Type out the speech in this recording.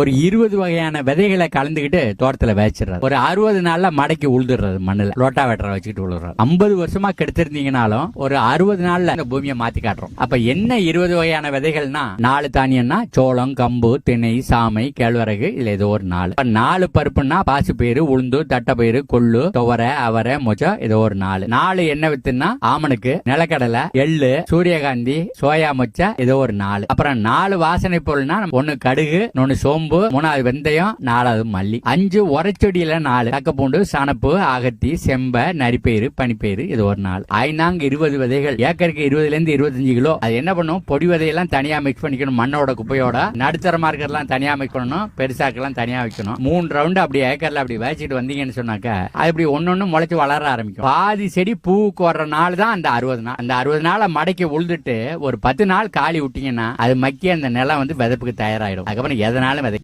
ஒரு இருபது வகையான விதைகளை கலந்துக்கிட்டு தோட்டத்துல வச்சிடுறது ஒரு அறுபது நாள்ல மடக்கி உழுதுறது மண்ணுல. லோட்டா வெட்டரை வச்சுக்கிட்டு உழுறது ஐம்பது வருஷமா கெடுத்திருந்தீங்கனாலும் ஒரு அறுபது நாள்ல இந்த பூமியை மாத்தி காட்டுறோம். அப்ப என்ன இருபது வகையான விதைகள்னா நாலு தானியம்னா சோளம் கம்பு திணை சாமை கேழ்வரகு இதுல ஏதோ ஒரு நாலு. அப்ப நாலு பருப்புன்னா பாசுப்பயிறு உளுந்து தட்டைப்பயிறு கொள்ளு துவரை அவரை மொச்சம் ஏதோ ஒரு நாலு. நாலு என்ன வித்துன்னா ஆமனுக்கு நிலக்கடலை எள்ளு சூரியகாந்தி சோயா மொச்சா ஏதோ ஒரு நாலு. அப்புறம் நாலு வாசனை பொருள்னா ஒன்னு கடுகு ஒன்னு சோம்பு மூணாவது வெந்தயம் நாலாவது மல்லி. அஞ்சு உரைச்செடியில நாலு. தக்கப்பூண்டு சணப்பு அகத்தி செம்ப நரிப்பயிறு பனிப்பயிறு இது ஒரு நாள். ஐநாங்க இருபது விதைகள். ஏக்கருக்கு இருபதுல இருந்து இருபத்தஞ்சு கிலோ. அது என்ன பண்ணும்? பொடி விதையெல்லாம் தனியா மிக்ஸ் பண்ணிக்கணும். மண்ணோட குப்பையோட. நடுத்தரமா இருக்கிறதெல்லாம் தனியா மிக்ஸ் பெருசாக்கெல்லாம் தனியா வைக்கணும். மூணு ரவுண்டு அப்படி ஏக்கர்ல அப்படி வச்சுட்டு வந்தீங்கன்னு சொன்னாக்க அது இப்படி ஒன்னொன்னு முளைச்சு வளர ஆரம்பிக்கும். பாதி செடி பூவுக்கு வர்ற நாள் தான் அந்த அறுபது நாள். அந்த அறுபது நாளை மடக்கி உழுதுட்டு ஒரு பத்து நாள் காலி விட்டீங்கன்னா அது மக்கி அந்த நிலம் வந்து விதப்புக்கு தயாராயிடும். அதுக்கப்புறம் எதனாலும் விதை